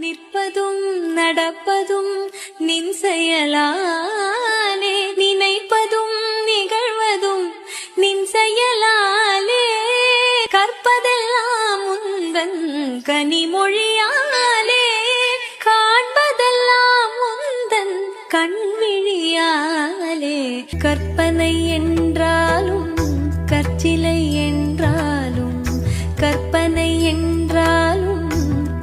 நிற்பதும் நடப்பதும் நின் செயலாலே நினைப்பதும் நிகழ்வதும் நின் செயலாலே. கற்பதெல்லாம் உந்தன் கனிமொழியாலே காண்பதெல்லாம் உந்தன் கண்விழியாலே. கற்பனை என்றாலும் கற்சிலை என்றாலும் கற்பனை என்றால்